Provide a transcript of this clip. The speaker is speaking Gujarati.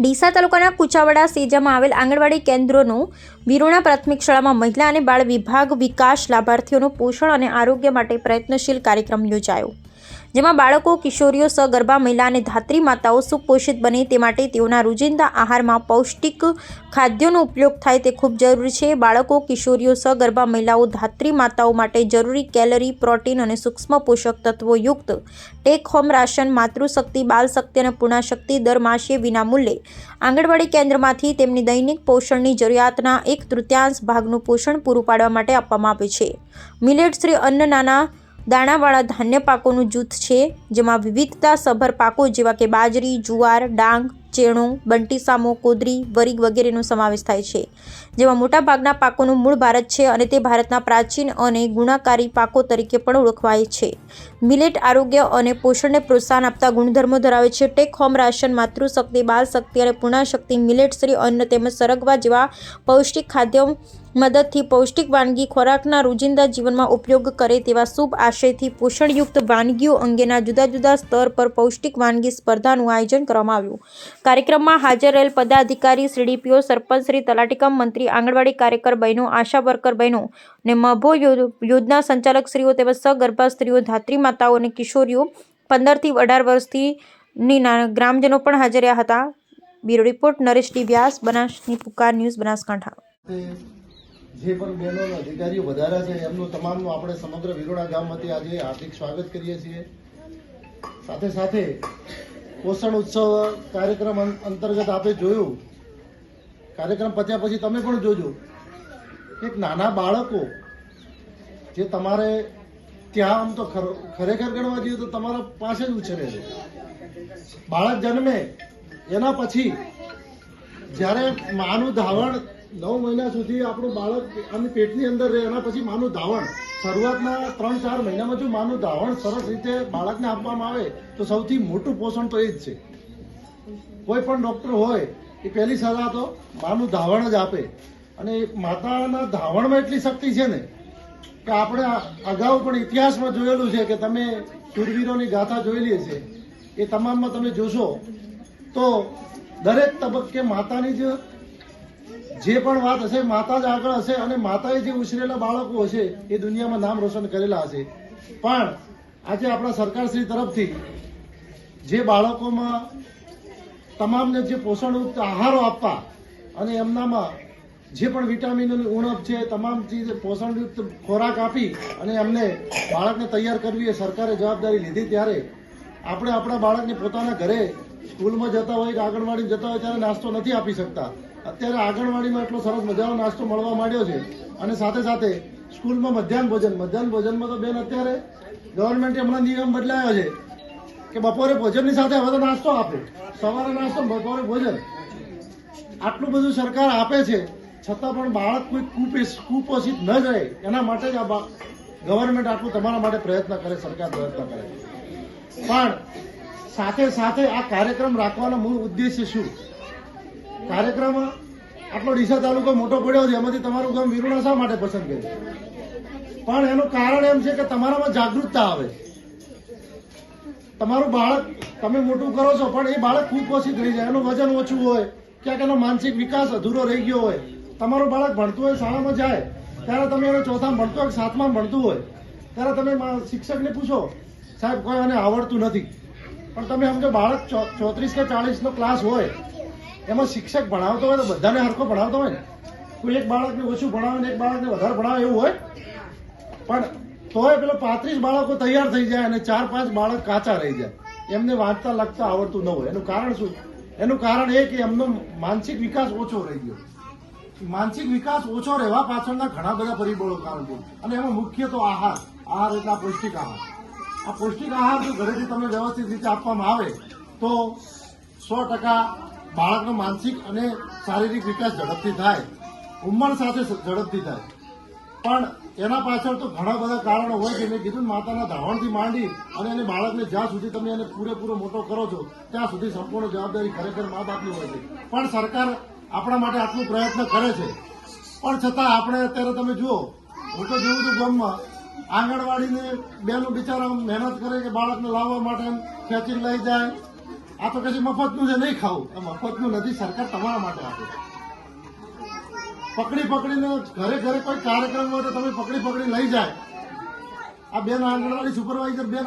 ડીસા તાલુકાના કુચાવાડા સેજામાં આવેલ આંગણવાડી કેન્દ્રોનું વિરોણા પ્રાથમિક શાળામાં મહિલા અને બાળ વિભાગ વિકાસ લાભાર્થીઓનું પોષણ અને આરોગ્ય માટે પ્રયત્નશીલ કાર્યક્રમ યોજાયો. જેમાં બાળકો, કિશોરીઓ, સગર્ભા મહિલા અને ધાત્રી માતાઓ સુપોષિત બને તે માટે તેઓના રોજિંદા આહારમાં પૌષ્ટિક ખાદ્યોનો ઉપયોગ થાય તે ખૂબ જરૂરી છે. બાળકો, કિશોરીઓ, સગર્ભા મહિલાઓ ધાત્રી માતાઓ માટે જરૂરી કેલરી, પ્રોટીન અને સૂક્ષ્મ પોષક તત્વો યુક્ત ટેક હોમ રાશન, માતૃશક્તિ, બાલશક્તિ અને પૂર્ણાશક્તિ દર માસે વિનામૂલ્યે આંગણવાડી કેન્દ્રમાંથી તેમની દૈનિક પોષણની જરૂરિયાતના એક તૃતીયાંશ ભાગનું પોષણ પૂરું પાડવા માટે આપવામાં આવે છે. મિલેટ શ્રી અન્ન નાના દાણાવાળા ધાન્ય પાકોનું જૂથ છે, જેમાં વિવિધતા સભર પાકો જેવા કે બાજરી, જુવાર, ડાંગ, ચેણું, બંટી સામો, કોદરી, વરિગ વગેરેનો સમાવેશ થાય છે. જેમાં મોટાભાગના પાકોનું મૂળ ભારત છે અને તે ભારતના પ્રાચીન અને ગુણાકારી પાકો તરીકે પણ ઓળખવાય છે. મિલેટ આરોગ્ય અને પોષણને પ્રોત્સાહન આપતા ગુણધર્મો ધરાવે છે. ટેક હોમ રાશન, માતૃશક્તિ બાલશક્તિ અને પૂર્ણાશક્તિ મિલેટ શ્રી અન્ન તેમજ સરગવા જેવા પૌષ્ટિક ખાદ્ય મદદથી પૌષ્ટિક વાનગી ખોરાકના રોજિંદા જીવનમાં ઉપયોગ કરે તેવા શુભ આશયથી પોષણયુક્ત વાનગીઓ અંગેના જુદા જુદા સ્તર પર પૌષ્ટિક વાનગી સ્પર્ધાનું આયોજન કરવામાં આવ્યું. કાર્યક્રમમાં હાજર રહેલ પદાધિકારી સીડીપીઓ સરપંચ શ્રી તલાટીકમ મંત્રી આંગણવાડી કાર્યકર બહેનો, આશા વર્કર બહેનો અને મભો યોજના સંચાલક સ્ત્રીઓ તેમજ સગર્ભા સ્ત્રીઓ, ધાત્રી માતાઓ અને કિશોરીઓ પંદરથી અઢાર વર્ષથી ની, ગ્રામજનો પણ હાજર રહ્યા હતા. Bureau report, Naresh D Vyas, બનાસની પુકાર news, Banaskantha. જે પણ બહેનો અધિકારીઓ વધારા છે, એમનું તમામનું આપણે સમગ્ર વિરોડા ગામ વતી આજે હાર્દિક સ્વાગત કરીએ છીએ. સાથે સાથે પોષણ ઉત્સવ કાર્યક્રમ અંતર્ગત આપણે જોયું. કાર્યક્રમ પત્યા પછી તમે પણ જોજો. એક નાના બાળકો જે તમારે ત્યાં આમ તો ખર- ખરેખર ગણવા જઈએ તો તમારા પાસે જ ઉછરે છે. બાળક જન્મે, એના પછી જ્યારે માનું ધાવણ નવ મહિના સુધી આપણું બાળક આની પેટની અંદર રહે, એના પછી માનું ધાવણ. શરૂઆતના ત્રણ ચાર મહિનામાં જો માનું ધાવણ સરસ રીતે બાળકને આપવામાં આવે, તો સૌથી મોટું પોષણ તો એ જ છે. કોઈ પણ ડૉક્ટર હોય, એ પહેલી સલાહ તો માનું ધાવણ જ આપે. અને માતાના ધાવણમાં એટલી શક્તિ છે ને કે આપણે અગાઉ પણ ઇતિહાસમાં જોયેલું છે કે તમે શૂરવીરોની ગાથા જોયેલી છે. એ તમામમાં તમે જોશો તો દરેક તબક્કે માતાની જ જે પણ વાત હશે, માતા જ આગળ હશે અને માતાએ જે ઉછરેલા બાળકો હશે, એ દુનિયામાં નામ રોશન કરેલા હશે. પણ આજે આપણા સરકારશ્રી તરફથી જે બાળકોમાં તમામને જે પોષણયુક્ત આહારો આપવા અને એમનામાં જે પણ વિટામિનોની ઉણપ છે તમામ ચીજ પોષણયુક્ત ખોરાક આપી અને એમને બાળકને તૈયાર કરવી એ સરકારે જવાબદારી લીધી ત્યારે આપણે આપણા બાળકને પોતાના ઘરે સ્કૂલમાં જતા હોય કે આંગણવાડીમાં જતા હોય ત્યારે નાસ્તો નથી આપી શકતા. અત્યારે આંગણવાડીમાં એટલો સરસ મજાનો નાસ્તો મળવા માંડ્યો છે અને સાથે સાથે સ્કૂલમાં મધ્યાહન ભોજન. મધ્યાહન ભોજનમાં તો બેન અત્યારે ગવર્મેન્ટે હમણાં નિયમ બદલાયો છે કે બપોરે ભોજનની સાથે હવે તો નાસ્તો આપે. સવારે નાસ્તો, બપોરે ભોજન. આટલું બધું સરકાર આપે છે છતાં પણ બાળક કોઈ કુપેશ, કુપોષિત ન રહે, એના માટે જ આ ગવર્મેન્ટ આટલું તમારા માટે પ્રયત્ન કરે, સરકાર પ્રયત્ન કરે પણ સાથે સાથે આ કાર્યક્રમ રાખવાનો મૂળ ઉદ્દેશ્ય શું? કાર્યક્રમ આટલો ડીસા તાલુકો મોટો પડ્યો છે, એમાંથી તમારું ગામ વિરુણા શા માટે પસંદ કર્યું? પણ એનું કારણ એમ છે કે તમારામાં જાગૃતતા આવે તમારું બાળક, તમે મોટું કરો છો, પણ એ બાળક કુપોષિત રહી જાય, એનું વજન ઓછું હોય, ક્યાંક એનો માનસિક વિકાસ અધૂરો રહી ગયો હોય તમારું બાળક ભણતું હોય, શાળામાં જાય, ત્યારે તમે એને ચોથામાં ભણતું હોય સાતમાં ભણતું હોય, ત્યારે તમે શિક્ષકને પૂછો, સાહેબ, કોઈ આને આવડતું નથી. પણ તમે સમજો બાળક ચોત્રીસ કે ચાળીસનો ક્લાસ હોય, એમાં શિક્ષક ભણાવતો હોય તો બધાને હરખો ભણાવતો હોય ને. કોઈ એક બાળકને ઓછું ભણાવે ને એક બાળકને વધારે ભણાવે એવું હોય, પણ તોય પેલો પાંત્રીસ બાળકો તૈયાર થઈ જાય અને ચાર પાંચ બાળક કાચા રહી જાય. એમને વાંચતા લખતા આવડતું ન હોય. એનું કારણ શું? એનું કારણ એ કે એમનો માનસિક વિકાસ ઓછો રહી ગયો. માનસિક વિકાસ ઓછો રહેવા પાછળના ઘણા બધા પરિબળો કારણ છે અને એમાં મુખ્ય તો આહાર. આહાર એટલે આ પૌષ્ટિક આહાર. આ પૌષ્ટિક આહાર જો ઘરેથી તમે વ્યવસ્થિત રીતે આપવામાં આવે, તો સો ટકા બાળકનો માનસિક અને શારીરિક વિકાસ ઝડપથી થાય. ઉંમર સાથે ઝડપથી થાય. પણ એના પાછળ તો ઘણા બધા કારણો હોય છે. મેં કીધું માતાના ધાવણથી માંડી અને એને બાળકને જ્યાં સુધી તમે એને પૂરેપૂરો મોટો કરો છો, ત્યાં સુધી સંપૂર્ણ જવાબદારી ખરેખર મા બાપની હોય છે. પણ સરકાર આપણા માટે આટલું પ્રયત્ન કરે છે. પણ છતાં આપણે અત્યારે તમે જુઓ, હું તો જોઉં છું ગામમાં. આંગણવાડીને બેનો બિચારા મહેનત કરે કે બાળકને લાવવા માટે ખેંચીને લઈ જાય. આ તો કશું મફતનું છે, નહીં ખાવું. આ મફતનું નથી, સરકાર તમારા માટે આપે પકડી પકડીને ઘરે ઘરે કોઈ કાર્યક્રમ હોય તો તમે પકડી પકડી લઈ જાય. આ બેન આંગણવાડી સુપરવાઇઝર બેન